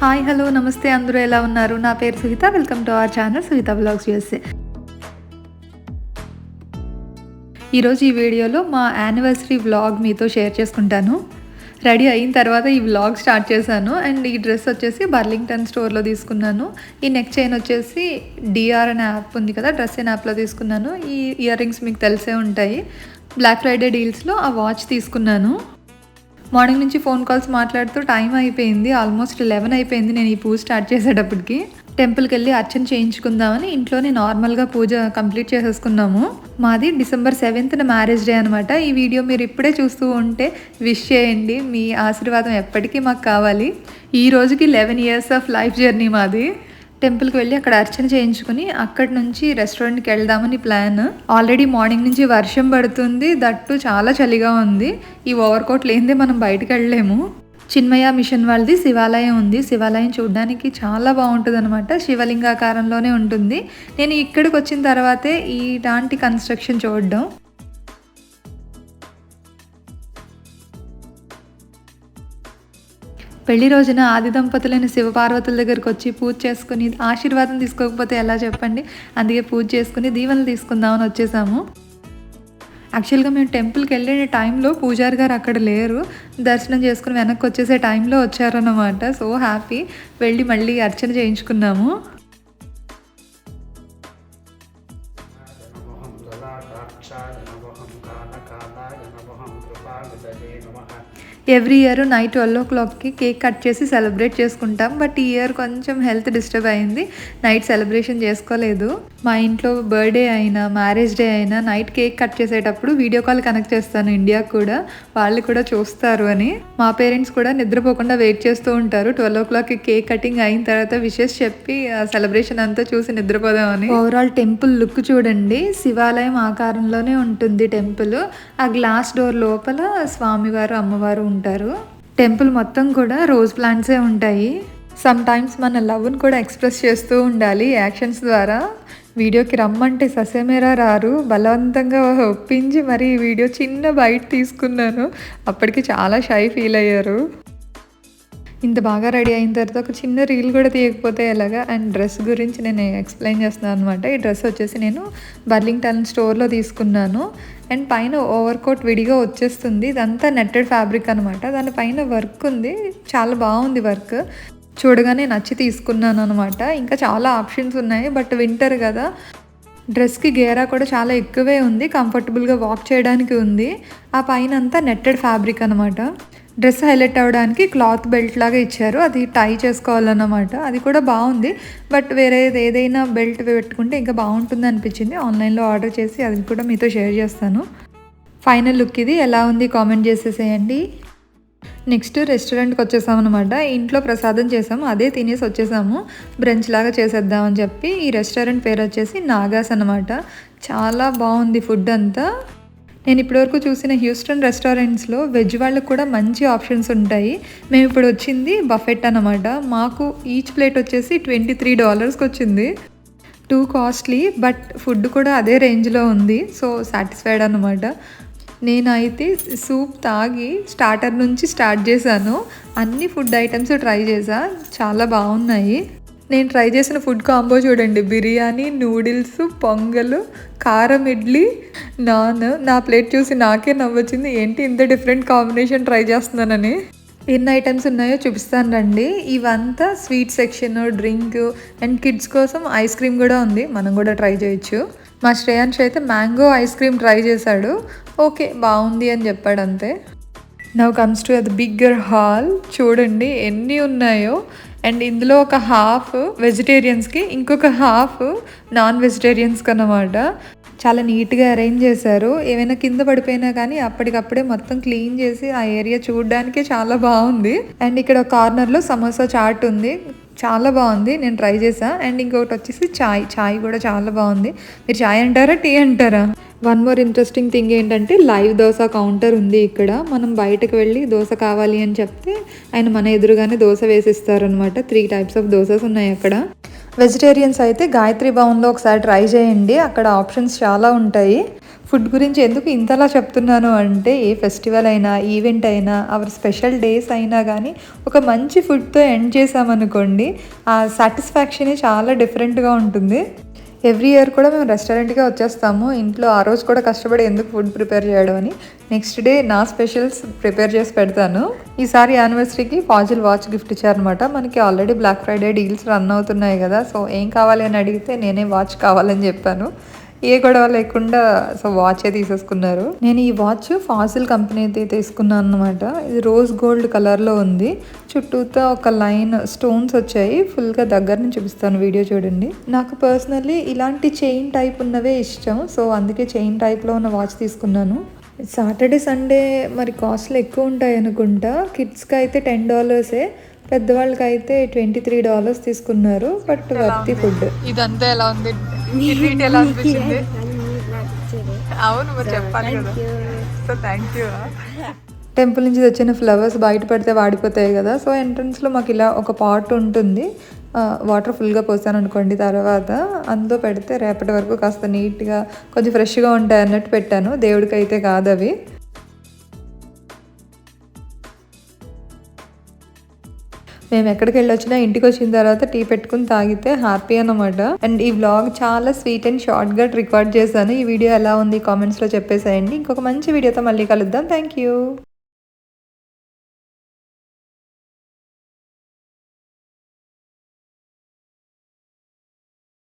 Hi hello నమస్తే అందరూ ఎలా ఉన్నారు? నా పేరు Suhitha. Welcome to our channel Suhitha blogs USA. ఈరోజు ఈ వీడియోలో మా యానివర్సరీ వ్లాగ్ మీతో షేర్ చేసుకుంటాను. రెడీ అయిన తర్వాత ఈ వ్లాగ్ స్టార్ట్ చేశాను. అండ్ ఈ డ్రెస్ వచ్చేసి బర్లింగ్టన్ స్టోర్లో తీసుకున్నాను. ఈ నెక్ చైన్ వచ్చేసి డిఆర్ అనే యాప్ ఉంది కదా డ్రెస్ అయిన యాప్లో తీసుకున్నాను. ఈ ఇయర్ రింగ్స్ మీకు తెలిసే ఉంటాయి. బ్లాక్ ఫ్రైడే డీల్స్లో ఆ వాచ్ తీసుకున్నాను. మార్నింగ్ నుంచి ఫోన్ కాల్స్ మాట్లాడుతూ టైం అయిపోయింది. ఆల్మోస్ట్ లెవెన్ అయిపోయింది నేను ఈ పూజ స్టార్ట్ చేసేటప్పటికి. టెంపుల్కి వెళ్ళి అర్చన చేయించుకుందామని ఇంట్లోనే నార్మల్గా పూజ కంప్లీట్ చేసేసుకున్నాము. మాది డిసెంబర్ సెవెంత్న మ్యారేజ్ డే అనమాట ఈ వీడియో మీరు ఇప్పుడే చూస్తూ ఉంటే విష్ చేయండి. మీ ఆశీర్వాదం ఎప్పటికీ మాకు కావాలి. ఈ రోజుకి eleven years of life journey మాది. టెంపుల్కి వెళ్ళి అక్కడ అర్చన చేయించుకుని అక్కడి నుంచి రెస్టారెంట్కి వెళ్దామని ప్లాన్. ఆల్రెడీ మార్నింగ్ నుంచి వర్షం పడుతుంది దట్టు చాలా చలిగా ఉంది. ఈ ఓవర్ కోట్ లేనిదే మనం బయటకు వెళ్ళలేము. చిన్మయ మిషన్ వాళ్ళది శివాలయం ఉంది. శివాలయం చూడడానికి చాలా బాగుంటుంది అనమాట శివలింగాకారంలోనే ఉంటుంది. నేను ఇక్కడికి వచ్చిన తర్వాతే ఇలాంటి కన్స్ట్రక్షన్ చూడడం. పెళ్ళి రోజున ఆది దంపతులైన శివపార్వతుల దగ్గరకు వచ్చి పూజ చేసుకుని ఆశీర్వాదం తీసుకోకపోతే ఎలా చెప్పండి? అందుకే పూజ చేసుకుని దీవెనలు తీసుకుందామని వచ్చేసాము. యాక్చువల్గా మేము టెంపుల్కి వెళ్ళే టైంలో పూజారి గారు అక్కడ లేరు. దర్శనం చేసుకుని వెనక్కి వచ్చేసే టైంలో వచ్చారన్నమాట. సో హ్యాపీ వెళ్ళి మళ్ళీ అర్చన చేయించుకున్నాము. నమోహం నమః. ఎవ్రీ ఇయర్ నైట్ ట్వెల్వ్ ఓ క్లాక్కి కేక్ కట్ చేసి సెలబ్రేట్ చేసుకుంటాం. బట్ ఈ ఇయర్ కొంచెం హెల్త్ డిస్టర్బ్ అయింది. నైట్ సెలబ్రేషన్ చేసుకోలేదు. మా ఇంట్లో బర్త్డే అయినా మ్యారేజ్ డే అయినా నైట్ కేక్ కట్ చేసేటప్పుడు వీడియో కాల్ కనెక్ట్ చేస్తాను ఇండియాకి కూడా. వాళ్ళు కూడా చూస్తారు అని. మా పేరెంట్స్ కూడా నిద్రపోకుండా వెయిట్ చేస్తూ ఉంటారు. ట్వెల్వ్ ఓ క్లాక్కి కేక్ కటింగ్ అయిన తర్వాత విషెస్ చెప్పి ఆ సెలబ్రేషన్ అంతా చూసి నిద్రపోదామని ఓవరాల్ టెంపుల్ లుక్ చూడండి. శివాలయం ఆకారంలోనే ఉంటుంది టెంపుల్ ఆ గ్లాస్ డోర్ లోపల స్వామివారు అమ్మవారు ఉంటారు. టెంపుల్ మొత్తం కూడా రోజ్ ప్లాంట్సే ఉంటాయి. సమ్ టైమ్స్ మన లవ్ని కూడా ఎక్స్ప్రెస్ చేస్తూ ఉండాలి యాక్షన్స్ ద్వారా. వీడియోకి రమ్మంటే ససేమేరా రారు. బలవంతంగా ఒప్పించి మరి ఈ వీడియో చిన్న బయట తీసుకున్నాను. అప్పటికి చాలా షై ఫీల్ అయ్యారు. ఇంత బాగా రెడీ అయిన తర్వాత ఒక చిన్న రీల్ కూడా తీయకపోతే ఎలాగా? అండ్ డ్రెస్ గురించి నేను ఎక్స్ప్లెయిన్ చేస్తున్నాను అనమాట ఈ డ్రెస్ వచ్చేసి నేను బర్లింగ్టన్ స్టోర్లో తీసుకున్నాను. అండ్ పైన ఓవర్ కోట్ విడిగా వచ్చేస్తుంది. ఇదంతా నెట్టెడ్ ఫ్యాబ్రిక్ అనమాట దానిపైన వర్క్ ఉంది. చాలా బాగుంది వర్క్ చూడగానే నచ్చి తీసుకున్నాను అనమాట ఇంకా చాలా ఆప్షన్స్ ఉన్నాయి. బట్ వింటర్ కదా. డ్రెస్కి గేరా కూడా చాలా ఎక్కువే ఉంది. కంఫర్టబుల్గా వాక్ చేయడానికి ఉంది. ఆ పైన అంతా నెట్టెడ్ ఫ్యాబ్రిక్ అనమాట డ్రెస్ హైలైట్ అవ్వడానికి క్లాత్ బెల్ట్ లాగా ఇచ్చారు. అది టై చేసుకోవాలన్నమాట. అది కూడా బాగుంది. బట్ వేరే ఏదైనా బెల్ట్ పెట్టుకుంటే ఇంకా బాగుంటుంది అనిపించింది. ఆన్లైన్లో ఆర్డర్ చేసి అది కూడా మీతో షేర్ చేస్తాను. ఫైనల్ లుక్ ఇది. ఎలా ఉంది కామెంట్ చేసేసేయండి. నెక్స్ట్ రెస్టారెంట్కి వచ్చేసామన్నమాట ఇంట్లో ప్రసాదం చేసాము. అదే తినేసి వచ్చేసాము. బ్రంచ్ లాగా చేసేద్దామని చెప్పి ఈ రెస్టారెంట్ పేరు వచ్చేసి నాగాస్ అనమాట చాలా బాగుంది ఫుడ్ అంతా. నేను ఇప్పటివరకు చూసిన హ్యూస్టన్ రెస్టారెంట్స్లో వెజ్ వాళ్ళకి కూడా మంచి ఆప్షన్స్ ఉంటాయి. మేము ఇప్పుడు వచ్చింది బఫెట్ అనమాట మాకు ఈచ్ ప్లేట్ వచ్చేసి ట్వంటీ త్రీ డాలర్స్కి వచ్చింది. టూ కాస్ట్లీ బట్ ఫుడ్ కూడా అదే రేంజ్లో ఉంది. సో సాటిస్ఫైడ్ అనమాట నేనైతే సూప్ తాగి స్టార్టర్ నుంచి స్టార్ట్ చేశాను. అన్ని ఫుడ్ ఐటమ్స్ ట్రై చేశాను చాలా బాగున్నాయి. నేను ట్రై చేసిన ఫుడ్ కాంబో చూడండి. బిర్యానీ నూడిల్స్ పొంగలు కారం ఇడ్లీ నాన్. నా ప్లేట్ చూసి నాకే నవ్వొచ్చింది. ఏంటి ఇంత డిఫరెంట్ కాంబినేషన్ ట్రై చేస్తున్నానని? ఎన్ని ఐటమ్స్ ఉన్నాయో చూపిస్తాను రండి. ఇవంతా sweet section drink and kids కోసం ఐస్ క్రీమ్ కూడా ఉంది. మనం కూడా ట్రై చేయొచ్చు. మా శ్రేయాంశ్ అయితే మ్యాంగో ఐస్ క్రీమ్ ట్రై చేశాడు. ఓకే బాగుంది అని చెప్పాడు అంతే. నవ్ కమ్స్ టు అది బిగ్గర్ హాల్ చూడండి ఎన్ని ఉన్నాయో. అండ్ ఇందులో ఒక హాఫ్ వెజిటేరియన్స్కి ఇంకొక హాఫ్ నాన్ వెజిటేరియన్స్కి అన్నమాట. చాలా నీట్గా అరేంజ్ చేశారు. ఏమైనా కింద పడిపోయినా కానీ అప్పటికప్పుడే మొత్తం క్లీన్ చేసి ఆ ఏరియా చూడడానికే చాలా బాగుంది. అండ్ ఇక్కడ కార్నర్లో సమోసా చాట్ ఉంది. చాలా బాగుంది. నేను ట్రై చేసా అండ్ ఇంకొకటి వచ్చేసి చాయ్. చాయ్ కూడా చాలా బాగుంది. మీరు చాయ్ అంటారా టీ అంటారా? వన్ మోర్ ఇంట్రెస్టింగ్ థింగ్ ఏంటంటే లైవ్ దోశ కౌంటర్ ఉంది ఇక్కడ. మనం బయటకు వెళ్ళి దోశ కావాలి అని చెప్తే ఆయన మన ఎదురుగానే దోశ వేసిస్తారనమాట త్రీ టైప్స్ ఆఫ్ దోశస్ ఉన్నాయి అక్కడ. వెజిటేరియన్స్ అయితే గాయత్రి భవన్లో ఒకసారి ట్రై చేయండి. అక్కడ ఆప్షన్స్ చాలా ఉంటాయి. ఫుడ్ గురించి ఎందుకు ఇంతలా చెప్తున్నాను అంటే ఏ ఫెస్టివల్ అయినా ఈవెంట్ అయినా అవర్ స్పెషల్ డేస్ అయినా కానీ ఒక మంచి ఫుడ్తో ఎండ్ చేసామనుకోండి ఆ సాటిస్ఫాక్షనే చాలా డిఫరెంట్గా ఉంటుంది. ఎవ్రీ ఇయర్ కూడా మేము రెస్టారెంట్కే వచ్చేస్తాము. ఇంట్లో ఆ రోజు కూడా కష్టపడి ఎందుకు ఫుడ్ ప్రిపేర్ చేయడం అని. నెక్స్ట్ డే నా స్పెషల్స్ ప్రిపేర్ చేసి పెడతాను. ఈసారి యానివర్సరీకి ఫాజిల్ వాచ్ గిఫ్ట్ ఇచ్చారనమాట మనకి already black Friday deals run అవుతున్నాయి కదా. సో ఏం కావాలి అని అడిగితే నేనే వాచ్ కావాలని చెప్పాను. ఏ గొడవ లేకుండా సో వాచే తీసేసుకున్నారు. నేను ఈ వాచ్ ఫాసిల్ కంపెనీ అయితే తీసుకున్నాను అనమాట ఇది రోజ్ గోల్డ్ కలర్లో ఉంది. చుట్టూతో ఒక లైన్ స్టోన్స్ వచ్చాయి. ఫుల్గా దగ్గర నుంచి చూపిస్తాను వీడియో చూడండి. నాకు పర్సనల్లీ ఇలాంటి చైన్ టైప్ ఉన్నవే ఇష్టం. సో అందుకే చైన్ టైప్లో ఉన్న వాచ్ తీసుకున్నాను. సాటర్డే సండే మరి కాస్ట్లు ఎక్కువ ఉంటాయి అనుకుంటా. కిడ్స్కి అయితే టెన్ డాలర్సే పెద్దవాళ్ళకి అయితే ట్వంటీ త్రీ డాలర్స్ తీసుకున్నారు బట్ వర్తి ఫుడ్ ఇదంతా ఎలా ఉంది? ఎలా అనిపించింది? అవును మరి చెప్పాలి కదా. సో థ్యాంక్ యూ టెంపుల్ నుంచి తెచ్చిన ఫ్లవర్స్ బయట పెడితే వాడిపోతాయి కదా. సో ఎంట్రన్స్లో మాకు ఇలా ఒక పాట్ ఉంటుంది. వాటర్ ఫుల్గా పోసాను అనుకోండి తర్వాత. అందులో పెడితే రేపటి వరకు కాస్త నీట్గా కొంచెం ఫ్రెష్గా ఉంటాయి అన్నట్టు పెట్టాను. దేవుడికి అయితే కాదు అవి మేము ఎక్కడికి వెళ్ళొచ్చినా ఇంటికి వచ్చిన తర్వాత టీ పెట్టుకుని తాగితే హ్యాపీ అనమాట అండ్ ఈ వ్లాగ్ చాలా స్వీట్ అండ్ షార్ట్గా రికార్డ్ చేశాను. ఈ వీడియో ఎలా ఉంది కామెంట్స్లో చెప్పేసేయండి. ఇంకొక మంచి వీడియోతో మళ్ళీ కలుద్దాం. Thank you